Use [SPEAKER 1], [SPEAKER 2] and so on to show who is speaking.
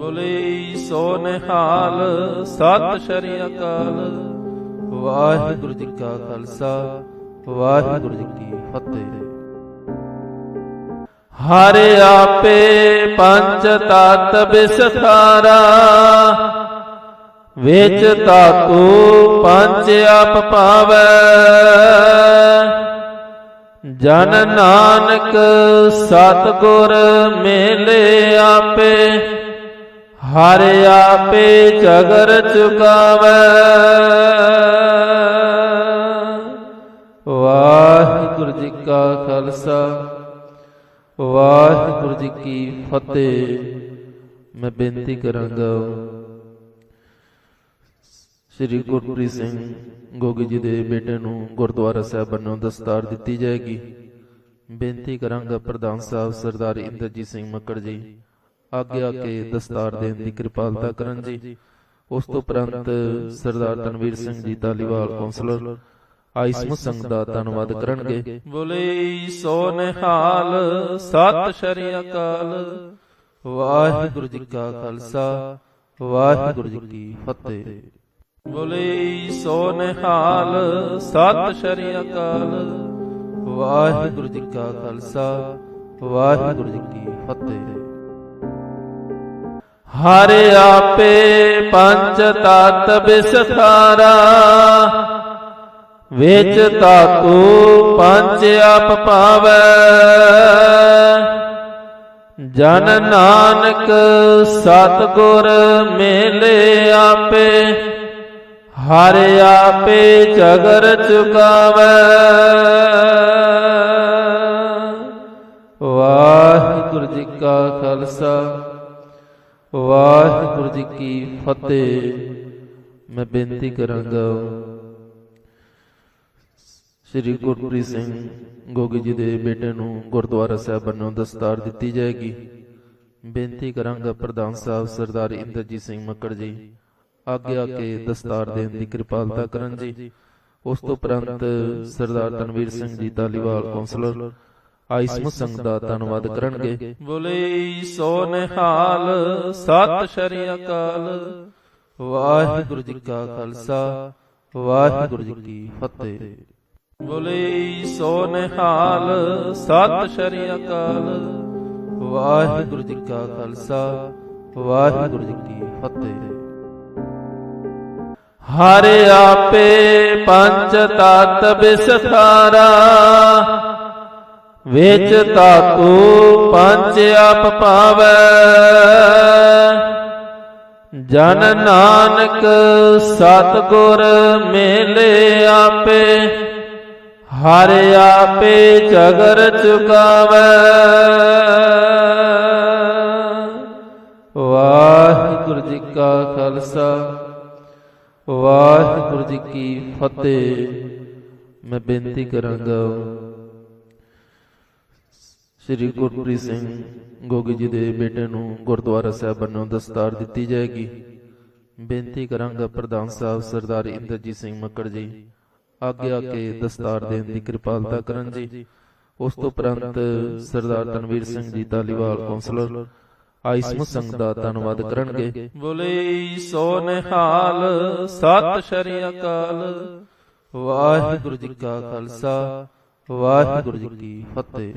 [SPEAKER 1] ਬੋਲੇ ਸੋ ਨਿਹਾਲ ਸਤਿ ਸ਼੍ਰੀ ਅਕਾਲ। ਵਾਹਿਗੁਰੂ ਜੀ ਕਾ ਖਾਲਸਾ, ਵਾਹਿਗੁਰੂ ਜੀ ਕੀ ਫਤਿਹ। ਹਰ ਆਪੇ ਪੰਚ ਤਤ ਵਿਸਥਾਰਾ, ਵਿੱਚ ਧਾਤੂ ਪੰਜ ਆਪ ਪਾਵੈ। ਜਨ ਨਾਨਕ ਸਤਗੁਰ ਮੇਲੇ ਆਪੇ ਹਰ ਆਪੇ ਜਗਰ ਚੁਕਾਵੈ। ਵਾਹਿਗੁਰੂ ਜੀ ਕਾ ਖਾਲਸਾ, ਵਾਹਿਗੁਰੂ ਜੀ ਕੀ ਫਤਿਹ। ਮੈਂ ਬੇਨਤੀ ਕਰਾਂਗਾ ਸ੍ਰੀ ਗੁਰਪ੍ਰੀਤ ਸਿੰਘ ਗੋਗੀ ਜੀ ਦੇ ਬੇਟੇ ਨੂੰ ਗੁਰਦੁਆਰਾ ਸਾਹਿਬ ਵੱਲੋਂ ਦਸਤਾਰ ਦਿੱਤੀ ਜਾਏਗੀ। ਬੇਨਤੀ ਕਰਾਂਗਾ ਪ੍ਰਧਾਨ ਸਾਹਿਬ ਸਰਦਾਰ ਇੰਦਰਜੀਤ ਸਿੰਘ ਮੱਕੜ ਜੀ ਅੱਗੇ ਆ ਕੇ ਦਸਤਾਰ ਦੇਣ ਦੀ ਕਿਰਪਾਲਤਾ ਕਰਨ ਜੀ। ਉਸ ਤੋਂ ਉਪਰੰਤ ਸਰਦਾਰ ਤਨਵੀਰ ਸਿੰਘ ਜੀ ਧਾਲੀਵਾਲ ਕਾਉਂਸਲਰ ਆਈ ਸਮੂਹ ਸੰਘ ਦਾ ਧੰਨਵਾਦ ਕਰਨਗੇ। ਬੋਲੇ ਸੋ ਨਿਹਾਲ ਸਤਿ ਸ਼੍ਰੀ ਅਕਾਲ। ਵਾਹਿਗੁਰੂ ਜੀ ਕਾ ਖਾਲਸਾ ਵਾਹਿਗੁਰੂ ਜੀ ਕੀ ਫਤਿਹ। ਬੋਲੇ ਸੋ ਨਿਹਾਲ ਸਤਿ ਸ਼੍ਰੀ ਅਕਾਲ। ਵਾਹਿਗੁਰੂ ਜੀ ਕਾ ਖਾਲਸਾ ਵਾਹਿਗੁਰੂ ਜੀ ਕੀ ਫਤਿਹ। ਹਰ ਆਪੇ ਪੰਚ ਤਤ ਵਿਸਥਾਰਾ ਵਿੱਚ ਧਾਤੂ ਪੰਜ ਆਪ ਪਾਵੈ। ਜਨ ਨਾਨਕ ਸਤਗੁਰ ਮੇਲੇ ਆਪੇ, ਹਰ ਆਪੇ ਜਗਰ ਚੁਕਾਵੈ। ਵਾਹਿਗੁਰੂ ਜੀ ਕਾ ਖਾਲਸਾ। ਵਾਹਿਗੁਰੂ ਜੀ ਕੀ ਫਤਿਹ। ਮੈਂ ਬੇਨਤੀ ਕਰਾਂਗਾ ਸ੍ਰੀ ਗੁਰਪ੍ਰੀਤ ਸਿੰਘ ਗੋਗੀ ਜੀ ਦੇ ਬੇਟੇ ਨੂੰ ਗੁਰਦੁਆਰਾ ਸਾਹਿਬ ਵੱਲੋਂ ਦਸਤਾਰ ਦਿੱਤੀ ਜਾਏਗੀ। ਬੇਨਤੀ ਕਰਾਂਗਾ ਪ੍ਰਧਾਨ ਸਾਹਿਬ ਸਰਦਾਰ ਇੰਦਰਜੀਤ ਸਿੰਘ ਮੱਕੜ ਜੀ, ਅੱਗੇ ਆ ਕੇ ਦਸਤਾਰ ਦੇਣ ਦੀ ਕਿਰਪਾਲਤਾ ਕਰਨ ਜੀ। ਉਸ ਤੋਂ ਉਪਰੰਤ ਸਰਦਾਰ ਤਨਵੀਰ ਸਿੰਘ ਜੀ, ਧਾਲੀਵਾਲ ਕਾਉਂਸਲਰ ਆਈ ਸਮੂਹ ਸੰਘ ਦਾ ਧੰਨਵਾਦ ਕਰਨਗੇ। ਬੋਲੇ ਸੋ ਨਿਹਾਲ ਸਤਿ ਸ਼੍ਰੀ ਅਕਾਲ। ਵਾਹਿਗੁਰੂ ਜੀ ਕਾ ਖਾਲਸਾ ਵਾਹਿਗੁਰੂ ਜੀ ਕੀ ਫਤਿਹ। ਬੋਲੇ ਸੋ ਨਿਹਾਲ ਸਤਿ ਸ਼੍ਰੀ ਅਕਾਲ। ਵਾਹਿਗੁਰੂ ਜੀ ਕਾ ਖਾਲਸਾ ਵਾਹਿਗੁਰੂ ਜੀ ਕੀ ਫਤਿਹ। ਹਰ ਆਪੇ ਪੰਚ ਤਤ ਵਿਸਥਾਰਾ ਵੇਚ ਧਾਤੂ ਪੰਜ ਆਪ ਪਾਵੈ। ਜਨ ਨਾਨਕ ਸਤਗੁਰ ਮੇਲੇ ਆਪੇ, ਹਰ ਆਪੇ ਜਗਰ ਚੁਕਾਵੈ। ਵਾਹਿਗੁਰੂ ਜੀ ਕਾ ਖਾਲਸਾ, ਵਾਹਿਗੁਰੂ ਜੀ ਕੀ ਫਤਿਹ। ਮੈਂ ਬੇਨਤੀ ਕਰਾਂਗਾ ਸ੍ਰੀ ਗੁਰਪ੍ਰੀਤ ਸਿੰਘ ਗੋਗੀ ਜੀ ਦੇ ਬੇਟੇ ਨੂੰ ਗੁਰਦੁਆਰਾ ਸਾਹਿਬ ਵੱਲੋਂ ਦਸਤਾਰ ਦਿੱਤੀ ਜਾਏਗੀ। ਬੇਨਤੀ ਕਰਾਂਗਾ ਪ੍ਰਧਾਨ ਸਾਹਿਬ ਸਰਦਾਰ ਇੰਦਰਜੀਤ ਸਿੰਘ ਮੱਕੜ ਜੀ, ਅੱਗੇ ਆ ਕੇ ਦਸਤਾਰ ਦੇਣ ਦੀ ਕਿਰਪਾਲਤਾ ਕਰਨ ਜੀ। ਉਸ ਤੋਂ ਉਪਰੰਤ ਸਰਦਾਰ ਤਨਵੀਰ ਸਿੰਘ ਜੀ ਧਾਲੀਵਾਲ ਕਾਉਂਸਲਰ ਆਈ ਸਮੂਹ ਸੰਘ ਦਾ ਧੰਨਵਾਦ ਕਰਨਗੇ। ਬੋਲੇ ਸੋ ਨਿਹਾਲ, ਸਤਿ ਸ਼੍ਰੀ ਅਕਾਲ। ਵਾਹਿਗੁਰੂ ਜੀ ਕਾ ਖਾਲਸਾ, ਵਾਹਿਗੁਰੂ ਜੀ ਕੀ ਫਤਿਹ।